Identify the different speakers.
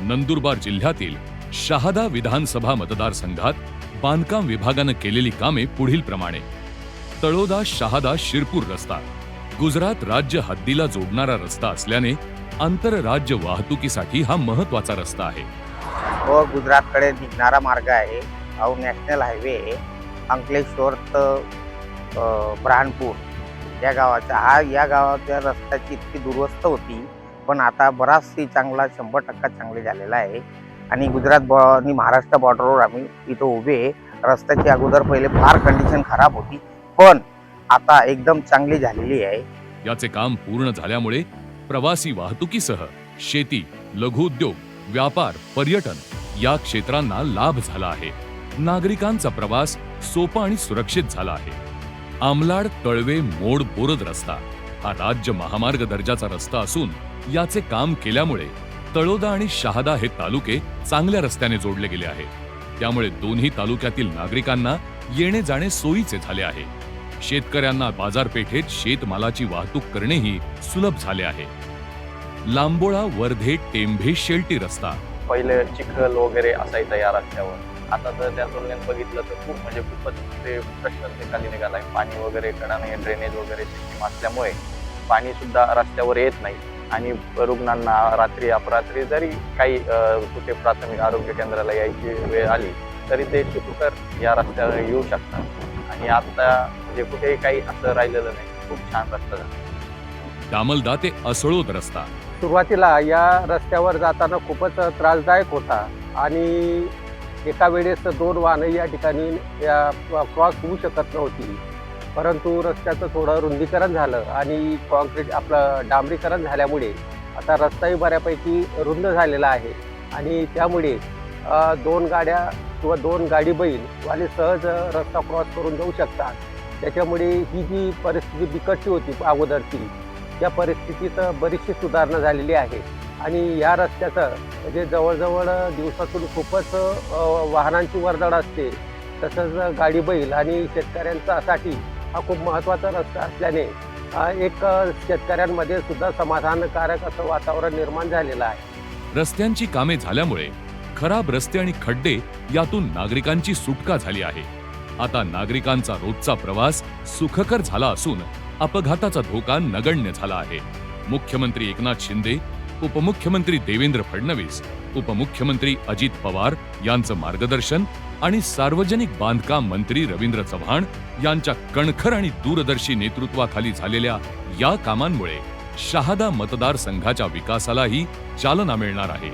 Speaker 1: नंदुरबार जिल्ह्यातील शहादा विधानसभा मतदारसंघात बांधकाम विभागानं केलेली कामे पुढील प्रमाणे. तळोदा शहादा शिरपूर रस्ता गुजरात राज्य हद्दीला जोडणारा रस्ता असल्याने आंतरराज्य वाहतुकीसाठी हा महत्त्वाचा रस्ता आहे.
Speaker 2: व गुजरातकडे निघणारा मार्ग आहे हा नॅशनल हायवे अंकलेश्वर तर ब्रहाणपूर या गावाचा. हा या गावाच्या रस्त्याची इतकी दुरवस्थ होती पण आता बराचशी चांगला शंभर टक्का चांगले झालेला आहे. आणि गुजरात बॉ आणि महाराष्ट्र बॉर्डरवर आम्ही इथं उभे रस्त्याची अगोदर पहिले फार कंडिशन खराब होती. पण आता एकदम चांगली झालेली आहे.
Speaker 1: याचे काम पूर्ण झाल्यामुळे प्रवासी वाहतुकीसह शेती लघुउद्योग व्यापार पर्यटन या क्षेत्रांना लाभ झाला आहे. नागरिकांचा प्रवास सोपा आणि सुरक्षित झाला आहे. आमलाड तळवे मोड बोरद रस्ता हा राज्य महामार्ग दर्जाचा रस्ता असून याचे काम केल्यामुळे तळोदा आणि शहादा हे तालुके चांगल्या रस्त्याने जोडले गेले आहेत त्यामुळे दोन्ही तालुक्यातील नागरिकांना येणे जाणे सोयीचे झाले आहे. शेतकऱ्यांना बाजारपेठेत शेतमालाची वाहतूक करणेही सुलभ झाले आहे. लांबोळा वर्धे टेंभे शेल्टी रस्ता.
Speaker 3: पहिले चिखल वगैरे असायचा या रस्त्यावर. आता तर त्या तुलनेत बघितलं तर खूप म्हणजे खूपच ते प्रश्न ते खाली निघालाय. पाणी वगैरे कडाने ड्रेनेज वगैरे सिस्टीम असल्यामुळे पाणी सुद्धा रस्त्यावर येत नाही. आणि रुग्णांना रात्री अपरात्री जरी काही कुठे प्राथमिक आरोग्य केंद्राला यायची वेळ आली तरी ते सुखकर या रस्त्यावर येऊ शकतात. आणि आता म्हणजे कुठेही काही असं राहिलेलं नाही. खूप छान रस्ता झाला.
Speaker 1: दामलदा ते असळोद रस्ता.
Speaker 4: सुरुवातीला या रस्त्यावर जाताना खूपच त्रासदायक होता. आणि एका वेळेस दोन वाहनं या ठिकाणी या क्रॉस होऊ शकत नव्हती. परंतु रस्त्याचं थोडं रुंदीकरण झालं आणि कॉन्क्रीट आपलं डांबरीकरण झाल्यामुळे आता रस्ताही बऱ्यापैकी रुंद झालेला आहे. आणि त्यामुळे दोन गाड्या किंवा दोन गाडी बैल वाले सहज रस्ता क्रॉस करून जाऊ शकतात. त्याच्यामुळे ही जी परिस्थिती बिकटची होती अगोदरची या परिस्थितीत बरीचशी सुधारणा झालेली आहे. आणि या रस्त्याचं म्हणजे जवळजवळ दिवसातून खूपच वाहनांची वर्दळ असते. तसंच गाडी बैल आणि शेतकऱ्यांच्यासाठी हा खूप महत्त्वाचा रस्ता असल्याने एक शेतकऱ्यांमध्ये सुद्धा समाधानकारक असं वातावरण निर्माण झालेलं आहे.
Speaker 1: रस्त्यांची कामे झाल्यामुळे खराब रस्ते आणि खड्डे यातून नागरिकांची सुटका झाली आहे. आता नागरिकांचा रोजचा प्रवास सुखकर झाला असून अपघाताचा धोका नगण्य झाला आहे. मुख्यमंत्री एकनाथ शिंदे उपमुख्यमंत्री देवेंद्र फडणवीस उपमुख्यमंत्री अजित पवार यांचं मार्गदर्शन आणि सार्वजनिक बांधकाम मंत्री रवींद्र चव्हाण यांच्या कणखर आणि दूरदर्शी नेतृत्वाखाली झालेल्या या कामांमुळे शहादा मतदारसंघाच्या विकासालाही चालना मिळणार आहे.